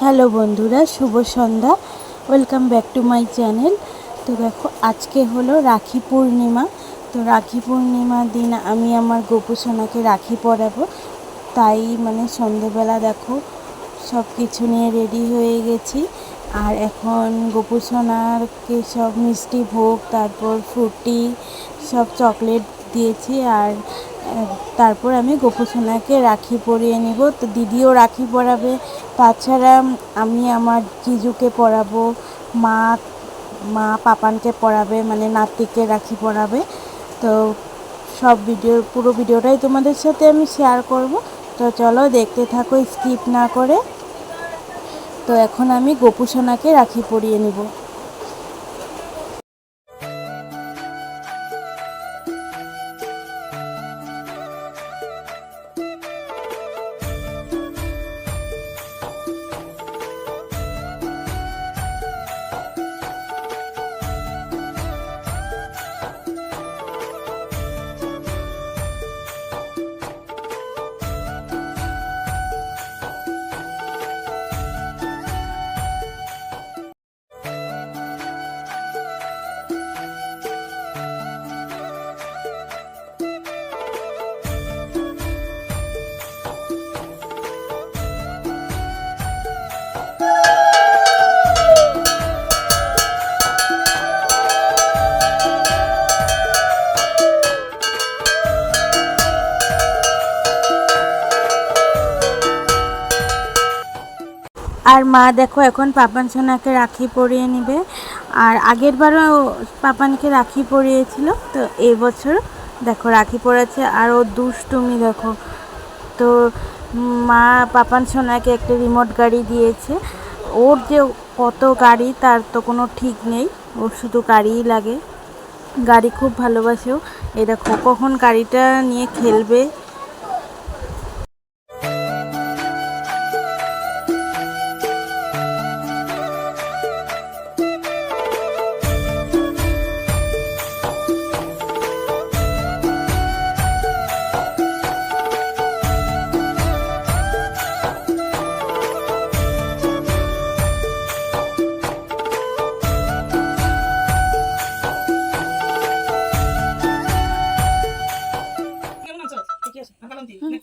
Hello বন্ধুরা, শুভ সন্ধ্যা। Welcome back to my channel তো দেখো, আজকে হলো রাখি পূর্ণিমা। তো রাখি পূর্ণিমার দিন আমি আমার গোপু সোনাকে রাখি পরাবো। তাই মানে সন্ধেবেলা দেখো সব কিছু নিয়ে রেডি হয়ে গেছি। আর এখন গোপু সোনারকে সব মিষ্টি ভোগ, তারপর ফ্রুটি, সব চকলেট দিয়েছি। আর তারপর আমি গোপু সোনাকে রাখি পরিয়ে নিব। তো দিদিও রাখি পরাবে। তাছাড়া আমি আমার জিজুকে পরাবো, মা মা পাপানকে পরাবে মানে নাতিকে রাখি পরাবে। তো সব ভিডিও, পুরো ভিডিওটাই তোমাদের সাথে আমি শেয়ার করব। তো চলো দেখতে থাকো স্কিপ না করে। তো এখন আমি গোপুসোনাকে রাখি পরিয়ে নিব। আর মা দেখো, এখন পাপান সোনাকে রাখি পরিয়ে নেবে। আর আগের বারও পাপানকে রাখি পরিয়েছিল, তো এই বছর দেখো রাখি পরেছে। আর ও দুষ্টুমি দেখো। তো মা পাপান সোনাকে একটা রিমোট গাড়ি দিয়েছে। ওর যে কত গাড়ি, তার তো কোনো ঠিক নেই। ওর শুধু গাড়িই লাগে। গাড়ি খুব ভালোবাসেও এই দেখো কখন গাড়িটা নিয়ে খেলবে?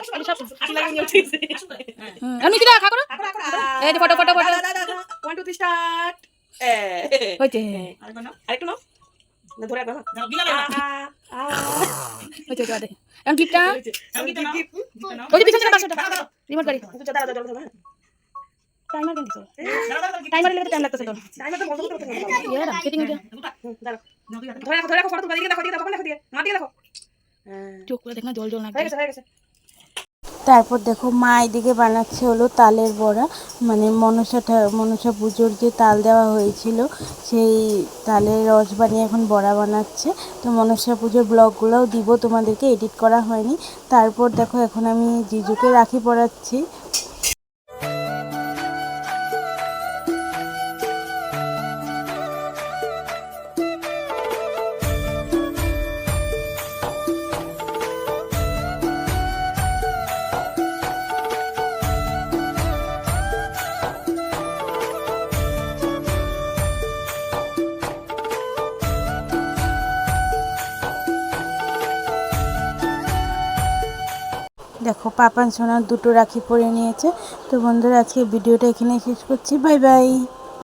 দিকে এই যে সব তোমার এই যে সব হুম আর মিষ্টিটা খা করো এই photo photo photo. One two three start হইছে আরেকটু নাও। ধরে রাখো হইছে হইছে এখন গিফটটা ওই পিছনে রিমোট গাড়ি। টাইমার কেন দিছো? টাইমার লেগে টাইম লাগতেছে তো ইয়ার সেটিং ধরে রাখো ধরে রাখো ফটো দিকে দেখো দিকে দেখো দেখো দিকে মা দিকে দেখো। চোখ করে দেখ না জল জল হয়ে গেছে হয়ে গেছে। তারপর দেখো মা এদিকে বানাচ্ছে হলো তালের বড়া। মানে মনসাটা মনসা পুজোর যে তাল দেওয়া হয়েছিল, সেই তালের রস বানিয়ে এখন বড়া বানাচ্ছে। তো মনসা পুজোর ব্লগগুলোও দিব, তোমাদেরকে এডিট করা হয়নি। তারপর দেখো এখন আমি জিজুকে রাখি পরাচ্ছি। দেখো, পাপান সোনার দুটো রাখি পরে নিয়েছে। তো বন্ধুরা, আজকে ভিডিওটা এখানে শেষ করছি। Bye bye.